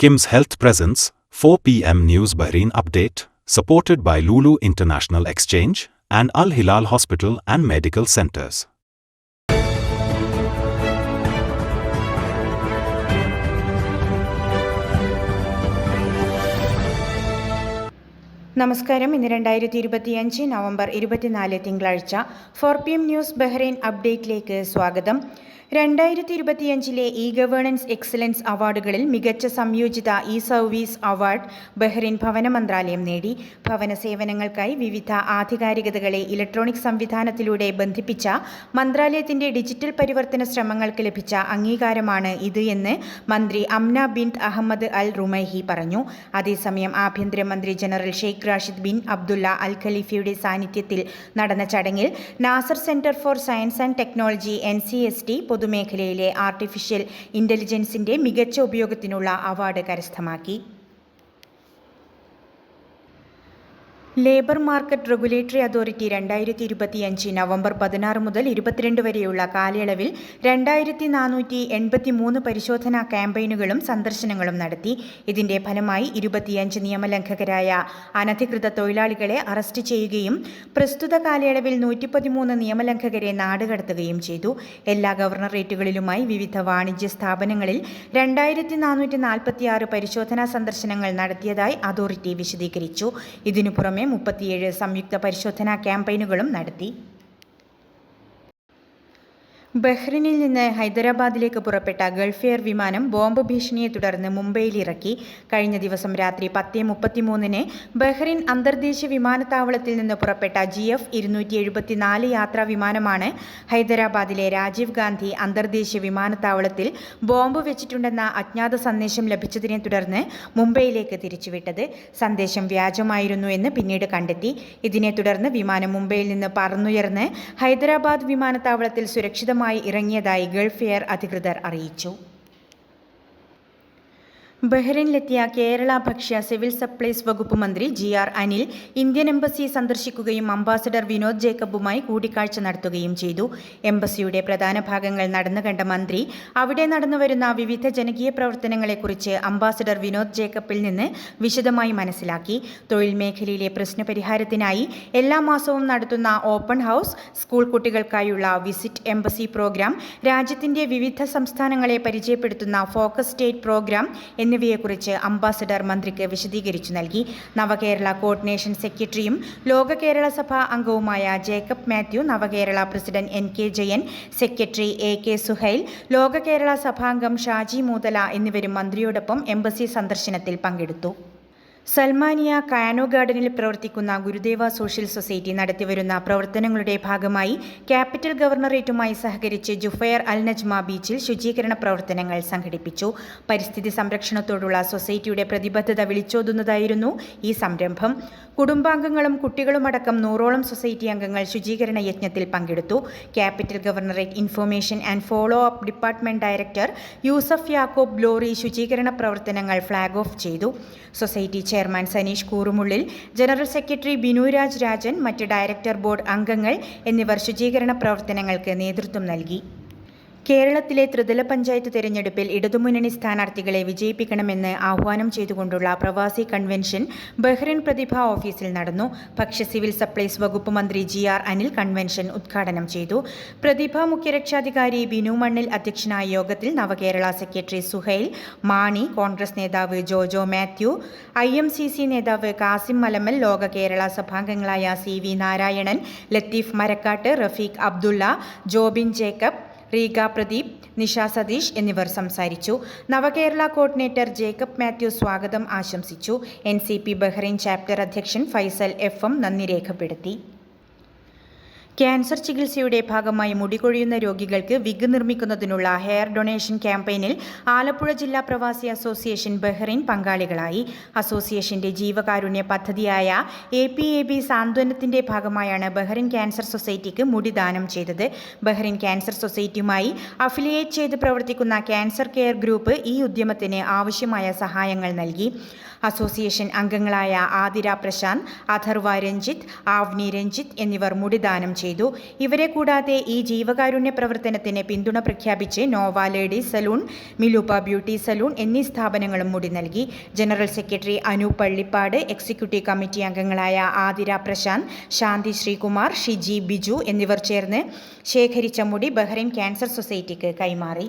Kim's Health Presence, 4 p.m. News Bahrain Update, supported by Lulu International Exchange and Al Hilal Hospital and Medical Centers. നമസ്കാരം ഇന്ന് രണ്ടായിരത്തി ഇരുപത്തിയഞ്ച് November ഇരുപത്തിനാല് തിങ്കളാഴ്ച four P M news Bahrain അപ്ഡേറ്റിലേക്ക് സ്വാഗതം രണ്ടായിരത്തി ഇരുപത്തിയഞ്ചിലെ ഇ ഗവേണൻസ് എക്സലൻസ് അവാർഡുകളിൽ മികച്ച സംയോജിത ഇ സർവീസ് അവാർഡ് ബഹ്റിൻ ഭവന മന്ത്രാലയം നേടി. ഭവന സേവനങ്ങൾക്കായി വിവിധ ആധികാരികതകളെ ഇലക്ട്രോണിക് സംവിധാനത്തിലൂടെ ബന്ധിപ്പിച്ച മന്ത്രാലയത്തിന്റെ ഡിജിറ്റൽ പരിവർത്തന ശ്രമങ്ങൾക്ക് ലഭിച്ച അംഗീകാരമാണ് ഇത് എന്ന് മന്ത്രി Amna bin Ahmed Al Rumaihi പറഞ്ഞു. അതേസമയം ആഭ്യന്തരമന്ത്രി general Sheikh Rashid bin Abdullah Al ഖലീഫയുടെ സാന്നിധ്യത്തിൽ നടന്ന ചടങ്ങിൽ Nasser centre for science and technology N C S T പൊതുമേഖലയിലെ artificial ഇന്റലിജൻസിന്റെ മികച്ച ഉപയോഗത്തിനുള്ള അവാർഡ് കരസ്ഥമാക്കി. ലേബർ മാർക്കറ്റ് റെഗുലേറ്ററി അതോറിറ്റി രണ്ടായിരത്തി ഇരുപത്തിയഞ്ച് നവംബർ പതിനാറ് മുതൽ ഇരുപത്തിരണ്ട് വരെയുള്ള കാലയളവിൽ രണ്ടായിരത്തി നാനൂറ്റി എൺപത്തി മൂന്ന് പരിശോധനാ ക്യാമ്പയിനുകളും സന്ദർശനങ്ങളും നടത്തി. ഇതിന്റെ ഫലമായി ഇരുപത്തിയഞ്ച് നിയമലംഘകരായ അനധികൃത തൊഴിലാളികളെ അറസ്റ്റ് ചെയ്യുകയും പ്രസ്തുത കാലയളവിൽ നൂറ്റി പതിമൂന്ന് നിയമലംഘകരെ നാടുകടത്തുകയും ചെയ്തു. എല്ലാ ഗവർണറേറ്റുകളിലുമായി വിവിധ വാണിജ്യ സ്ഥാപനങ്ങളിൽ രണ്ടായിരത്തി നാനൂറ്റി നാൽപ്പത്തിയാറ് പരിശോധനാ സന്ദർശനങ്ങൾ നടത്തിയതായി അതോറിറ്റി വിശദീകരിച്ചു. ഇതിനു പുറമെ മുപ്പത്തിയേഴ് സംയുക്ത പരിശോധനാ ക്യാമ്പയിനുകളും നടത്തി ബഹ്റിനിൽ നിന്ന് ഹൈദരാബാദിലേക്ക് പുറപ്പെട്ട ഗൾഫ് എയർ വിമാനം ബോംബ് ഭീഷണിയെ തുടർന്ന് മുംബൈയിൽ ഇറക്കി. കഴിഞ്ഞ ദിവസം രാത്രി പത്ത് മുപ്പത്തിമൂന്നിന് ബഹ്റിൻ അന്തർദേശീയ വിമാനത്താവളത്തിൽ നിന്ന് പുറപ്പെട്ട ജി എഫ് ഇരുന്നൂറ്റി എഴുപത്തിനാല് യാത്രാ വിമാനമാണ് ഹൈദരാബാദിലെ രാജീവ് ഗാന്ധി അന്തർദേശീയ വിമാനത്താവളത്തിൽ ബോംബ് വെച്ചിട്ടുണ്ടെന്ന അജ്ഞാത സന്ദേശം ലഭിച്ചതിനെ തുടർന്ന് മുംബൈയിലേക്ക് തിരിച്ചുവിട്ടത്. സന്ദേശം വ്യാജമായിരുന്നു എന്ന് പിന്നീട് കണ്ടെത്തി. ഇതിനെ തുടർന്ന് വിമാനം മുംബൈയിൽ നിന്ന് പറന്നുയർന്ന് ഹൈദരാബാദ് വിമാനത്താവളത്തിൽ സുരക്ഷിത സുരക്ഷിതമായി ഇറങ്ങിയതായി ഗൾഫ് എയർ അധികൃതർ അറിയിച്ചു ബഹ്റൈനിലെത്തിയ കേരള ഭക്ഷ്യ സിവിൽ സപ്ലൈസ് വകുപ്പ് മന്ത്രി G R Anil Indian embassy സന്ദർശിക്കുകയും അംബാസഡർ വിനോദ് ജേക്കബുമായി കൂടിക്കാഴ്ച നടത്തുകയും ചെയ്തു. എംബസിയുടെ പ്രധാന ഭാഗങ്ങൾ നടന്നു കണ്ട മന്ത്രി അവിടെ നടന്നുവരുന്ന വിവിധ ജനകീയ പ്രവർത്തനങ്ങളെക്കുറിച്ച് അംബാസഡർ വിനോദ് ജേക്കബിൽ നിന്ന് വിശദമായി മനസ്സിലാക്കി. തൊഴിൽ മേഖലയിലെ പ്രശ്നപരിഹാരത്തിനായി എല്ലാ മാസവും നടത്തുന്ന ഓപ്പൺ ഹൗസ് സ്കൂൾ കുട്ടികൾക്കായുള്ള വിസിറ്റ് എംബസി പ്രോഗ്രാം രാജ്യത്തിന്റെ വിവിധ സംസ്ഥാനങ്ങളെ പരിചയപ്പെടുത്തുന്ന ഫോക്കസ് സ്റ്റേറ്റ് പ്രോഗ്രാം എന്നിവയെക്കുറിച്ച് അംബാസഡർ മന്ത്രിക്ക് വിശദീകരിച്ചു നൽകി. നവകേരള കോർഡിനേഷൻ സെക്രട്ടറിയും ലോക കേരള സഭ അംഗവുമായ Jacob Mathew Navakerala president N K Jayan secretary A K Suhail Loka Kerala സഭാംഗം Shaji Moothala എന്നിവരും മന്ത്രിയോടൊപ്പം എംബസി സന്ദർശനത്തിൽ പങ്കെടുത്തു. സൽമാനിയ കാനോ ഗാർഡനിൽ പ്രവർത്തിക്കുന്ന ഗുരുദേവ സോഷ്യൽ സൊസൈറ്റി നടത്തിവരുന്ന പ്രവർത്തനങ്ങളുടെ ഭാഗമായി ക്യാപിറ്റൽ ഗവർണറേറ്റുമായി സഹകരിച്ച് ജുഫയർ അൽ നജ്മ ബീച്ചിൽ ശുചീകരണ പ്രവർത്തനങ്ങൾ സംഘടിപ്പിച്ചു. പരിസ്ഥിതി സംരക്ഷണത്തോടുള്ള സൊസൈറ്റിയുടെ പ്രതിബദ്ധത വിളിച്ചോതുന്നതായിരുന്നു ഈ സംരംഭം. കുടുംബാംഗങ്ങളും കുട്ടികളുമടക്കം നൂറോളം സൊസൈറ്റി അംഗങ്ങൾ ശുചീകരണ യജ്ഞത്തിൽ പങ്കെടുത്തു. Capital governorate information and follow up department director Yusuf Yaqoob Glory ശുചീകരണ പ്രവർത്തനങ്ങൾ ഫ്ളാഗ് ഓഫ് ചെയ്തു. Society chairman Saneesh Koorumullil general secretary Binuraj Rajan മറ്റ് ഡയറക്ടർ ബോർഡ് അംഗങ്ങൾ എന്നിവർ ശുചീകരണ പ്രവർത്തനങ്ങൾക്ക് നേതൃത്വം നൽകി. കേരളത്തിലെ ത്രിതല പഞ്ചായത്ത് തെരഞ്ഞെടുപ്പിൽ ഇടതുമുന്നണി സ്ഥാനാർത്ഥികളെ വിജയിപ്പിക്കണമെന്ന് ആഹ്വാനം ചെയ്തുകൊണ്ടുള്ള പ്രവാസി കൺവെൻഷൻ ബഹ്റിൻ പ്രതിഭ ഓഫീസിൽ നടന്നു. പക്ഷേ സിവിൽ സപ്ലൈസ് വകുപ്പ് മന്ത്രി ജി ആർ അനിൽ കൺവെൻഷൻ ഉദ്ഘാടനം ചെയ്തു. പ്രതിഭ മുഖ്യരക്ഷാധികാരി ബിനു മണ്ണിൽ അധ്യക്ഷനായ യോഗത്തിൽ നവകേരള സെക്രട്ടറി സുഹൈൽ മാണി കോൺഗ്രസ് നേതാവ് Jojo Mathew I M C C നേതാവ് കാസിം മലമൽ ലോക കേരള സഭാംഗങ്ങളായ സി വി നാരായണൻ ലത്തീഫ് മരക്കാട്ട് റഫീഖ് അബ്ദുള്ള ജോബിൻ ജേക്കബ് റീഗ പ്രദീപ് നിഷ സതീഷ് എന്നിവർ സംസാരിച്ചു. നവകേരള കോർഡിനേറ്റർ ജേക്കബ് മാത്യു സ്വാഗതം ആശംസിച്ചു. N C P Bahrain chapter അധ്യക്ഷൻ ഫൈസൽ എഫ് എം നന്ദി രേഖപ്പെടുത്തി. ക്യാൻസർ ചികിത്സയുടെ ഭാഗമായി മുടികൊഴിയുന്ന രോഗികൾക്ക് വിഗ് നിർമ്മിക്കുന്നതിനുള്ള ഹെയർ ഡൊണേഷൻ ക്യാമ്പയിനിൽ ആലപ്പുഴ ജില്ലാ പ്രവാസി അസോസിയേഷൻ ബഹ്റൈൻ പങ്കാളികളായി. അസോസിയേഷന്റെ ജീവകാരുണ്യ പദ്ധതിയായ എ പി എ ബി സാന്ത്വനത്തിന്റെ ഭാഗമായാണ് ബഹ്റൈൻ ക്യാൻസർ സൊസൈറ്റിക്ക് മുടി ദാനം ചെയ്തത്. ബഹ്റൈൻ ക്യാൻസർ സൊസൈറ്റിയുമായി അഫിലിയേറ്റ് ചെയ്ത് പ്രവർത്തിക്കുന്ന ക്യാൻസർ കെയർ ഗ്രൂപ്പ് ഈ ഉദ്യമത്തിന് ആവശ്യമായ സഹായങ്ങൾ നൽകി. അസോസിയേഷൻ അംഗങ്ങളായ ആതിര പ്രശാന്ത് അഥർവ രഞ്ജിത്ത് ആവ്നി രഞ്ജിത്ത് എന്നിവർ മുടിദാനം ചെയ്തു. ഇവരെ കൂടാതെ ഈ ജീവകാരുണ്യ പ്രവർത്തനത്തിന് പിന്തുണ പ്രഖ്യാപിച്ച് നോവ ലേഡി സലൂൺ മിലൂപ്പ ബ്യൂട്ടി സലൂൺ എന്നീ സ്ഥാപനങ്ങളും മുടി നൽകി. General secretary Anu Pallippad executive committee അംഗങ്ങളായ ആതിര പ്രശാന്ത് ശാന്തി ശ്രീകുമാർ ഷിജി ബിജു എന്നിവർ ചേർന്ന് ശേഖരിച്ച മുടി ബഹ്റൈൻ ക്യാൻസർ സൊസൈറ്റിക്ക് കൈമാറി.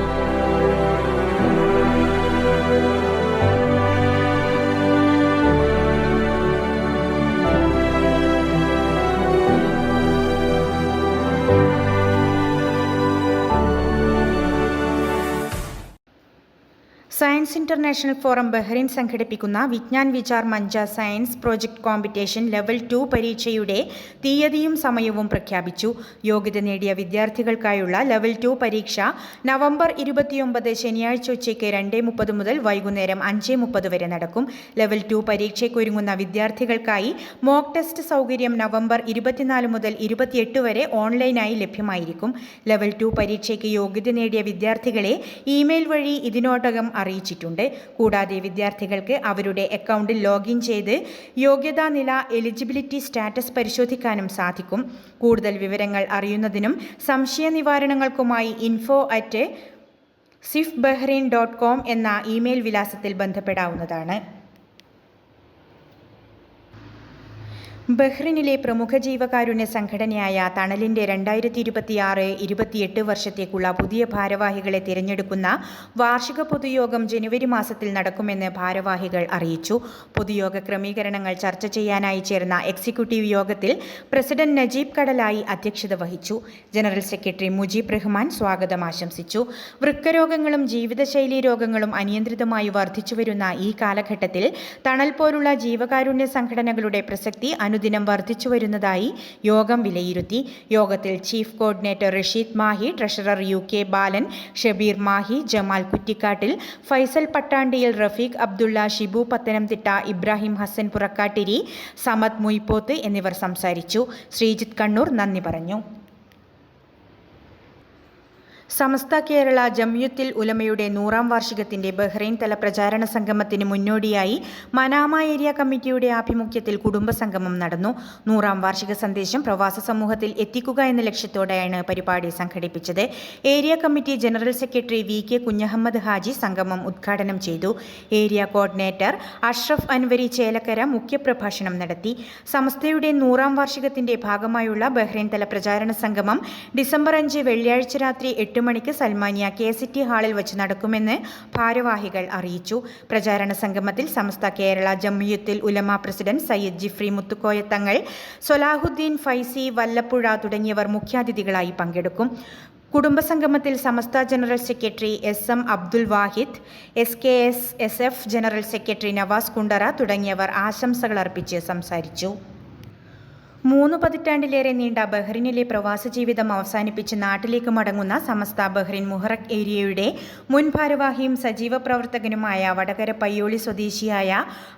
Science international forum Bahrain സംഘടിപ്പിക്കുന്ന Vigyan Vichar Manch science project competition level two പരീക്ഷയുടെ തീയതിയും സമയവും പ്രഖ്യാപിച്ചു. യോഗ്യത നേടിയ വിദ്യാർത്ഥികൾക്കായുള്ള ലെവൽ ടു പരീക്ഷ നവംബർ ഇരുപത്തിയൊമ്പത് ശനിയാഴ്ച ഉച്ചയ്ക്ക് രണ്ട് മുപ്പത് മുതൽ വൈകുന്നേരം അഞ്ച് മുപ്പത് വരെ നടക്കും. ലെവൽ ടു പരീക്ഷയ്ക്കൊരുങ്ങുന്ന വിദ്യാർത്ഥികൾക്കായി മോക്ക് ടെസ്റ്റ് സൗകര്യം നവംബർ ഇരുപത്തിനാല് മുതൽ ഇരുപത്തിയെട്ട് വരെ ഓൺലൈനായി ലഭ്യമായിരിക്കും. ലെവൽ ടു പരീക്ഷയ്ക്ക് യോഗ്യത നേടിയ വിദ്യാർത്ഥികളെ ഇമെയിൽ വഴി ഇതിനോടകം അറിയിച്ചിട്ടുണ്ട്. കൂടാതെ വിദ്യാർത്ഥികൾക്ക് അവരുടെ അക്കൗണ്ടിൽ ലോഗിൻ ചെയ്ത് യോഗ്യതാ നില എലിജിബിലിറ്റി സ്റ്റാറ്റസ് പരിശോധിക്കാനും സാധിക്കും. കൂടുതൽ വിവരങ്ങൾ അറിയുന്നതിനും സംശയ നിവാരണങ്ങൾക്കുമായി info at SIF Bahrain dot com എന്ന ഇമെയിൽ വിലാസത്തിൽ ബന്ധപ്പെടാവുന്നതാണ്. ബഹ്റിനിലെ പ്രമുഖ ജീവകാരുണ്യ സംഘടനയായ തണലിന്റെ രണ്ടായിരത്തി ഇരുപത്തിയാറ് ഇരുപത്തിയെട്ട് വർഷത്തേക്കുള്ള പുതിയ ഭാരവാഹികളെ തിരഞ്ഞെടുക്കുന്ന വാർഷിക പൊതുയോഗം ജനുവരി മാസത്തിൽ നടക്കുമെന്ന് ഭാരവാഹികൾ അറിയിച്ചു. പൊതുയോഗ ക്രമീകരണങ്ങൾ ചർച്ച ചെയ്യാനായി ചേർന്ന എക്സിക്യൂട്ടീവ് യോഗത്തിൽ പ്രസിഡന്റ് നജീബ് കടലായി അധ്യക്ഷത വഹിച്ചു. ജനറൽ സെക്രട്ടറി മുജീബ് റഹ്മാൻ സ്വാഗതം ആശംസിച്ചു. വൃക്കരോഗങ്ങളും ജീവിതശൈലി രോഗങ്ങളും അനിയന്ത്രിതമായി വർദ്ധിച്ചുവരുന്ന ഈ കാലഘട്ടത്തിൽ തണൽ പോലുള്ള ജീവകാരുണ്യ സംഘടനകളുടെ പ്രസക്തി അനുദിനം വർദ്ധിച്ചു വരുന്നതായി യോഗം വിലയിരുത്തി. യോഗത്തിൽ chief coordinator Rasheed Mahi treasurer U K Balan Shabeer Mahi Jamal Kuttikkattil Faisal Pattandiyil Rafeeq Abdulla Shibu Pathanamthitta Ibrahim Hassan Purakkattiri Samad Muypoth എന്നിവർ സംസാരിച്ചു. ശ്രീജിത്ത് കണ്ണൂർ നന്ദി പറഞ്ഞു. സമസ്ത കേരള ജംയുത്തിൽ ഉലമയുടെ നൂറാം വാർഷികത്തിന്റെ ബഹ്റൈൻ തല പ്രചാരണ സംഗമത്തിന് മുന്നോടിയായി മനാമ ഏരിയ കമ്മിറ്റിയുടെ ആഭിമുഖ്യത്തിൽ കുടുംബസംഗമം നടന്നു. നൂറാം വാർഷിക സന്ദേശം പ്രവാസ സമൂഹത്തിൽ എത്തിക്കുക എന്ന ലക്ഷ്യത്തോടെയാണ് പരിപാടി സംഘടിപ്പിച്ചത്. Area committee general secretary V K Kunhahammed Haji സംഗമം ഉദ്ഘാടനം ചെയ്തു. ഏരിയ കോർഡിനേറ്റർ അഷ്റഫ് അൻവരി ചേലക്കര മുഖ്യപ്രഭാഷണം നടത്തി. സമസ്തയുടെ നൂറാം വാർഷികത്തിന്റെ ഭാഗമായുള്ള ബഹ്റൈൻ തല പ്രചാരണ സംഗമം ഡിസംബർ അഞ്ച് വെള്ളിയാഴ്ച രാത്രി എട്ട് മണിക്ക് സൽമാനിയ കെ സി ടി ഹാളിൽ വെച്ച് നടക്കുമെന്ന് ഭാരവാഹികൾ അറിയിച്ചു. പ്രചാരണ സംഗമത്തിൽ സമസ്ത കേരള ജമ്മിയത്തുൽ ഉലമ പ്രസിഡന്റ് സയ്യിദ് ജിഫ്രി മുത്തുക്കോയ തങ്ങൾ സൊലാഹുദ്ദീൻ ഫൈസി വല്ലപ്പുഴ തുടങ്ങിയവർ മുഖ്യാതിഥികളായി പങ്കെടുക്കും. കുടുംബസംഗമത്തിൽ Samastha general secretary S M Abdul Wahid S K S S F general secretary Nawas Kundara തുടങ്ങിയവർ ആശംസകൾ അർപ്പിച്ച് സംസാരിച്ചു. മൂന്ന് പതിറ്റാണ്ടിലേറെ നീണ്ട ബഹ്റിനിലെ പ്രവാസ ജീവിതം അവസാനിപ്പിച്ച് നാട്ടിലേക്ക് മടങ്ങുന്ന സമസ്ത ബഹ്റിൻ മുഹറക് ഏരിയയുടെ മുൻ ഭാരവാഹിയും സജീവ പ്രവർത്തകനുമായ വടകര പയ്യോളി സ്വദേശിയായ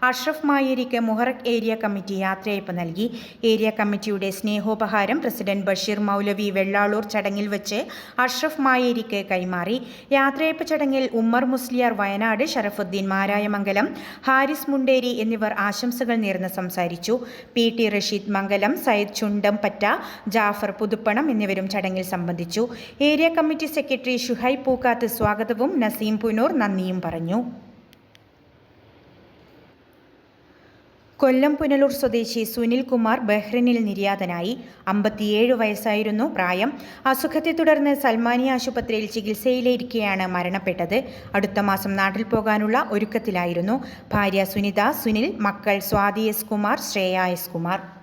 അഷ്റഫ് മായേരിക്ക് മുഹറക് ഏരിയ കമ്മിറ്റി യാത്രയയപ്പ് നൽകി. ഏരിയ കമ്മിറ്റിയുടെ സ്നേഹോപഹാരം പ്രസിഡന്റ് ബഷീർ മൗലവി വെള്ളാളൂർ ചടങ്ങിൽ വെച്ച് അഷ്റഫ് മായേരിക്ക് കൈമാറി. യാത്രയയപ്പ് ചടങ്ങിൽ ഉമ്മർ മുസ്ലിയാർ വയനാട് ഷറഫുദ്ദീൻ മാരായമംഗലം ഹാരിസ് മുണ്ടേരി എന്നിവർ ആശംസകൾ നേർന്ന് സംസാരിച്ചു. പി ടി റഷീദ് മംഗലം സയ്യിദ് ചുണ്ടംപറ്റ ജാഫർ പുതുപ്പണം എന്നിവരും ചടങ്ങിൽ സംബന്ധിച്ചു. Area committee secretary Shuhai Pookkath സ്വാഗതവും നസീം പുനൂർ നന്ദിയും പറഞ്ഞു. കൊല്ലം പുനലൂർ സ്വദേശി സുനിൽ കുമാർ ബഹ്റിനിൽ നിര്യാതനായി. അമ്പത്തിയേഴ് വയസ്സായിരുന്നു പ്രായം. അസുഖത്തെ തുടർന്ന് സൽമാനി ആശുപത്രിയിൽ ചികിത്സയിലിരിക്കെയാണ് മരണപ്പെട്ടത്. അടുത്ത മാസം നാട്ടിൽ പോകാനുള്ള ഒരുക്കത്തിലായിരുന്നു. ഭാര്യ സുനിത സുനിൽ മക്കൾ Swathi S Kumar Shreya S Kumar.